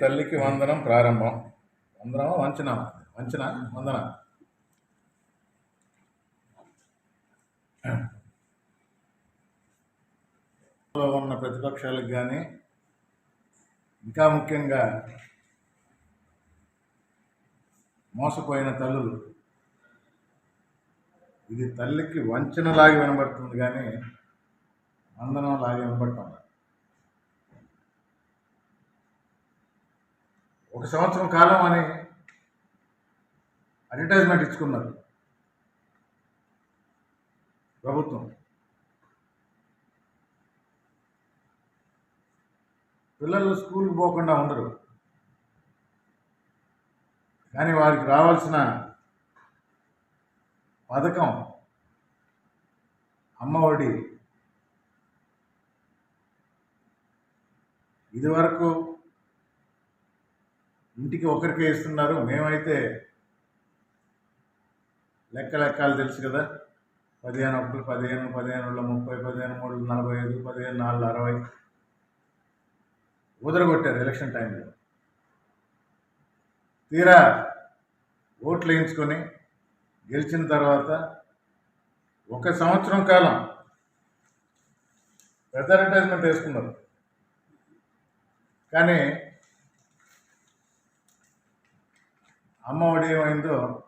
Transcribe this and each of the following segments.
తల్లికి వందనం ప్రారంభం. వందనం వంచన? వంచన? వందన? ఉన్న ప్రతిపక్షాలకు కానీ ఇంకా ముఖ్యంగా మోసపోయిన తల్లులు ఇది తల్లికి వంచనలాగి వినబడుతుంది కానీ వందనం లాగి వినబడుతుంది. ఒక సంవత్సరం కాలం అని అడ్వర్టైజ్మెంట్ ఇచ్చుకున్నారు ప్రభుత్వం. పిల్లలు స్కూల్కి పోకుండా ఉండరు. కానీ వారికి రావాల్సిన పథకం అమ్మఒడి. ఇదివరకు ఇంటికి ఒకరికే ఇస్తున్నారు మేమైతే లెక్క లెక్కలు తెలుసు కదా. పదిహేను ఒకటి పదిహేను పదిహేను రెండు ముప్పై పదిహేను మూడు నలభై ఐదు పదిహేను నాలుగు అరవై. ఉదరగొట్టారు ఎలక్షన్ టైంలో. తీరా ఓట్లు వేయించుకొని గెలిచిన తర్వాత ఒక సంవత్సరం కాలం పెద్ద అడ్వర్టైజ్మెంట్ వేసుకున్నారు. కానీ అమ్మ ఒడి ఏమైందో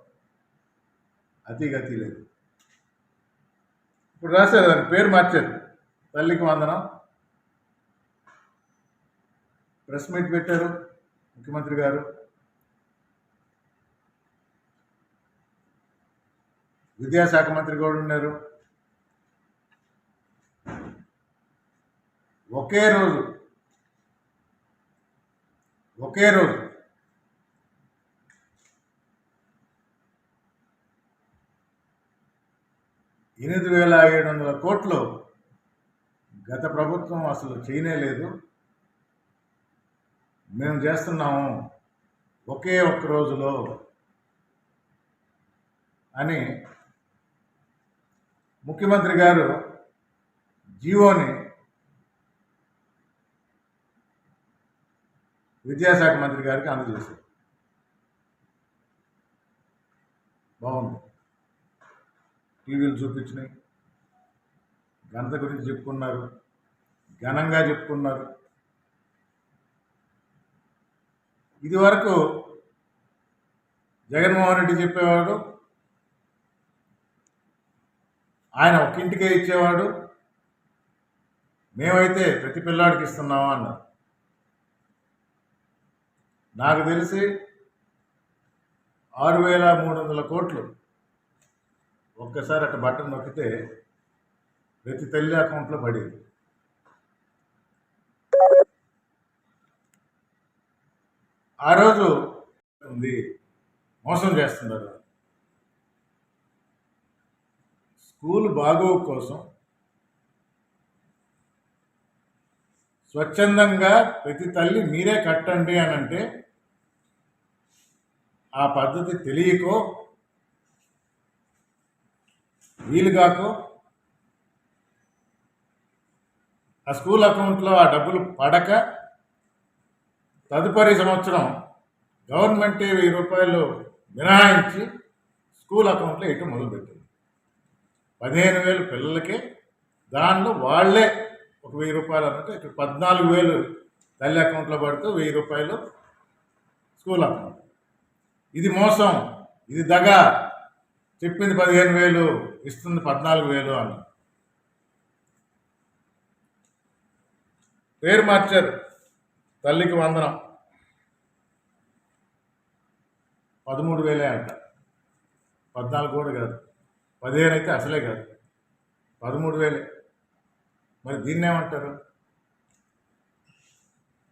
అతి గతి లేదు. ఇప్పుడు రాశారు దాని పేరు మార్చారు. తల్లికి వందనం. ప్రెస్ మీట్ పెట్టారు ముఖ్యమంత్రి గారు. విద్యాశాఖ మంత్రి కూడా ఉన్నారు. ఒకే రోజు ఒకే రోజు ఎనిమిది వేల ఏడు వందల కోట్లు గత ప్రభుత్వం అసలు చేయనే లేదు. మేము చేస్తున్నాము ఒకే ఒక్క రోజులో అని ముఖ్యమంత్రి గారు జీవోని విద్యాశాఖ మంత్రి గారికి అందజేశారు. బాగుంది. టీవీలు చూపించినాయి. ఘనత గురించి చెప్పుకున్నారు. ఘనంగా చెప్పుకున్నారు. ఇది వరకు జగన్మోహన్ రెడ్డి చెప్పేవాడు ఆయన ఒక ఇంటికే ఇచ్చేవాడు మేమైతే ప్రతి పిల్లాడికి ఇస్తున్నామా అన్నారు. నాకు తెలిసి ఆరు వేల మూడు వందల కోట్లు ఒక్కసారి అట్ట బటన్ నొక్కితే ప్రతి తల్లి అకౌంట్లో పడేది ఆ రోజు ఉంది. మోసం చేస్తున్నారు. స్కూల్ బాగోగు కోసం స్వచ్ఛందంగా ప్రతి తల్లి మీరే కట్టండి అని అంటే ఆ పద్ధతి తెలియకో వీలుగాకో ఆ స్కూల్ అకౌంట్లో ఆ డబ్బులు పడక తదుపరి సంవత్సరం గవర్నమెంటే వెయ్యి రూపాయలు మినహాయించి స్కూల్ అకౌంట్లో ఇటు మొదలుపెట్టింది. పదిహేను వేలు పిల్లలకే దానిలో వాళ్ళే ఒక వెయ్యి రూపాయలు అన్నట్టు ఇక్కడ పద్నాలుగు వేలు తల్లి అకౌంట్లో పడుతూ వెయ్యి రూపాయలు స్కూల్ అకౌంట్. ఇది మోసం ఇది దగ. చెప్పింది పదిహేను వేలు ఇస్తుంది పద్నాలుగు వేలు అని పేరు మార్చారు. తల్లికి వందనం. పదమూడు వేలే అంట. పద్నాలుగు కూడా కాదు. పదిహేను అయితే అసలే కాదు. పదమూడు వేలే. మరి దీన్ని ఏమంటారు?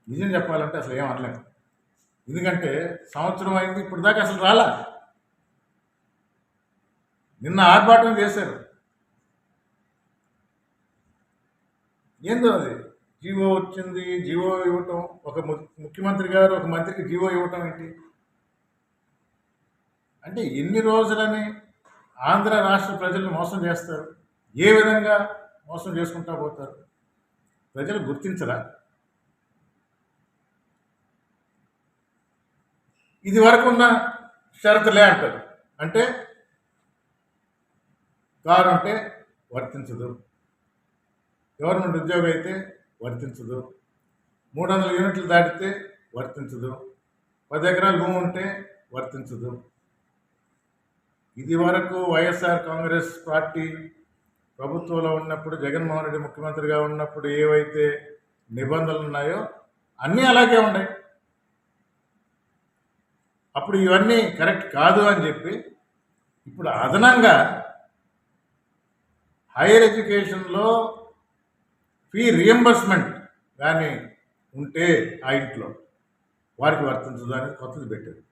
నిజం చెప్పాలంటే అసలు ఏం అనలేము ఎందుకంటే సంవత్సరం అయింది ఇప్పుడు దాకా అసలు రాలా. నిన్న ఆర్భాటం చేశారు. ఏందో అది? జీవో వచ్చింది జీవో ఇవ్వటం ఒక ము- ముఖ్యమంత్రి గారు ఒక మంత్రికి జీవో ఇవ్వటం ఏంటి? అంటే ఎన్ని రోజులని ఆంధ్ర రాష్ట్ర ప్రజలను మోసం చేస్తారు? ఏ విధంగా మోసం చేసుకుంటా పోతారు? ప్రజలు గుర్తించరా? ఇది వరకు ఉన్న షరతులే అంటారు. అంటే కారు అంటే వర్తించదు. గవర్నమెంట్ ఉద్యోగం అయితే వర్తించదు. మూడు వందల యూనిట్లు దాటితే వర్తించదు. పది ఎకరాల భూమి ఉంటే వర్తించదు. ఇది వరకు వైఎస్ఆర్ కాంగ్రెస్ పార్టీ ప్రభుత్వంలో ఉన్నప్పుడు జగన్మోహన్ రెడ్డి ముఖ్యమంత్రిగా ఉన్నప్పుడు ఏవైతే నిబంధనలు ఉన్నాయో అన్నీ అలాగే ఉన్నాయి. అప్పుడు ఇవన్నీ కరెక్ట్ కాదు అని చెప్పి ఇప్పుడు అదనంగా హైయర్ ఎడ్యుకేషన్లో ఫీ రియంబర్స్మెంట్ కానీ ఉంటే ఆ ఇంట్లో వారికి వర్తించదు అనేది కొత్తది పెట్టారు.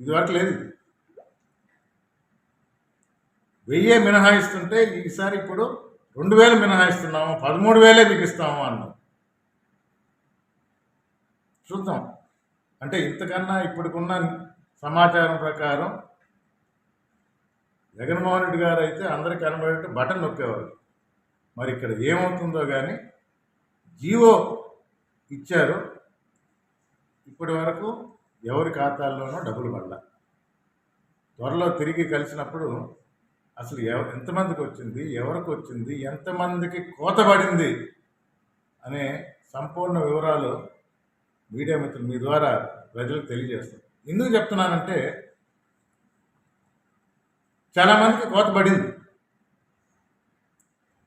ఇదివరకు లేదు ఇది. వెయ్యే మినహాయిస్తుంటే ఈసారి ఇప్పుడు రెండు వేలు మినహాయిస్తున్నాము పదమూడు వేలే మీకు ఇస్తాము అన్నాం. చూద్దాం. అంటే ఇంతకన్నా ఇప్పటికున్న సమాచారం ప్రకారం జగన్మోహన్ రెడ్డి గారు అయితే అందరికి కనబడేట్టు బటన్ నొక్కేవారు. మరి ఇక్కడ ఏమవుతుందో కానీ జీవో ఇచ్చారు. ఇప్పటి వరకు ఎవరి ఖాతాల్లోనో డబ్బులు పడల. త్వరలో తిరిగి కలిసినప్పుడు అసలు ఎవ ఎంతమందికి వచ్చింది ఎవరికి వచ్చింది ఎంతమందికి కోత పడింది అనే సంపూర్ణ వివరాలు మీడియా మిత్రులు మీ ద్వారా ప్రజలకు తెలియజేస్తారు. ఎందుకు చెప్తున్నానంటే చాలామందికి కోత పడింది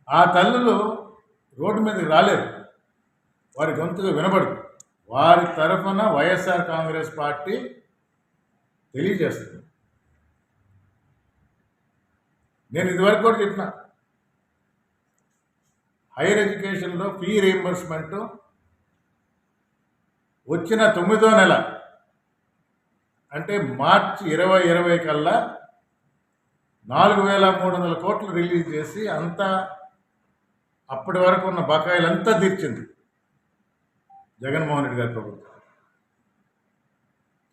ఆ తల్లులు రోడ్డు మీదకి రాలేరు వారి గొంతుగా వినబడదు. వారి తరఫున వైఎస్ఆర్ కాంగ్రెస్ పార్టీ తెలియజేస్తుంది. నేను ఇదివరకు కూడా చెప్పిన హైయర్ ఎడ్యుకేషన్లో ఫీ రీయింబర్స్మెంట్ వచ్చిన తొమ్మిదో నెల అంటే మార్చి ఇరవై ఇరవై కల్లా నాలుగు వేల మూడు వందల కోట్లు రిలీజ్ చేసి అంతా అప్పటి వరకు ఉన్న బకాయిలంతా తీర్చింది జగన్మోహన్ రెడ్డి గారి ప్రభుత్వం.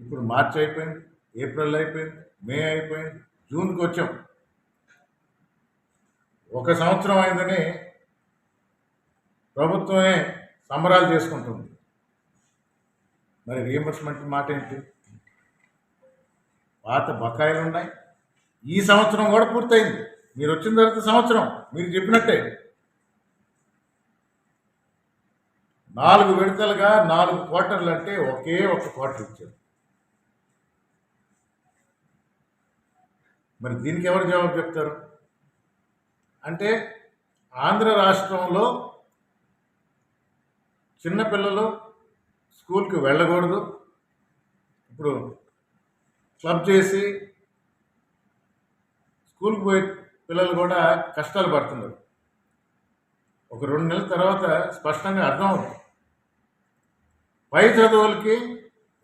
ఇప్పుడు మార్చి అయిపోయింది ఏప్రిల్ అయిపోయింది మే అయిపోయింది జూన్కి వచ్చాం. ఒక సంవత్సరం అయిందని ప్రభుత్వమే సంబరాలు చేసుకుంటుంది. మరి రీఎంబర్స్మెంట్ మాట ఏంటి? పాత బకాయిలు ఉన్నాయి ఈ సంవత్సరం కూడా పూర్తయింది. మీరు వచ్చిన తర్వాత సంవత్సరం మీరు చెప్పినట్టే. నాలుగు విడతలుగా నాలుగు క్వార్టర్లు అంటే ఒకే ఒక క్వార్టర్ ఇచ్చారు. మరి దీనికి ఎవరు జవాబు చెప్తారు? అంటే ఆంధ్ర రాష్ట్రంలో చిన్నపిల్లలు స్కూల్కి వెళ్ళకూడదు. ఇప్పుడు క్లబ్ చేసి స్కూల్కి పోయే పిల్లలు కూడా కష్టాలు పడుతున్నారు. ఒక రెండు నెలల తర్వాత స్పష్టంగా అర్థం అవుతుంది పై చదువులకి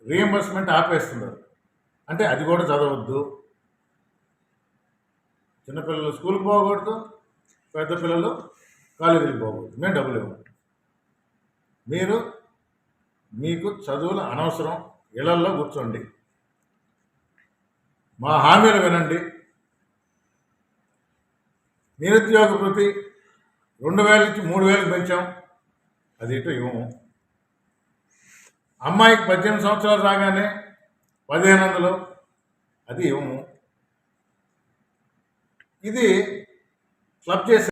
రీఎంబర్స్మెంట్ ఆపేస్తున్నారు. అంటే అది కూడా చదవద్దు. చిన్నపిల్లలు స్కూల్కి పోకూడదు పెద్ద పిల్లలు కాలేజీకి పోకూడదు. మేము డబ్బులు ఇవ్వం మీరు మీకు చదువులు అనవసరం. ఇళ్ళల్లో కూర్చోండి. మా హామీలు వినండి. నిరుద్యోగ ప్రతి రెండు వేల నుంచి మూడు వేలకు పెంచాం. అది ఇటు ఇవ్వము అమ్మాయికి పద్దెనిమిది సంవత్సరాలు రాగానే పదిహేను వందలు. అది ఇవ్వము ఇది క్లబ్ చేసే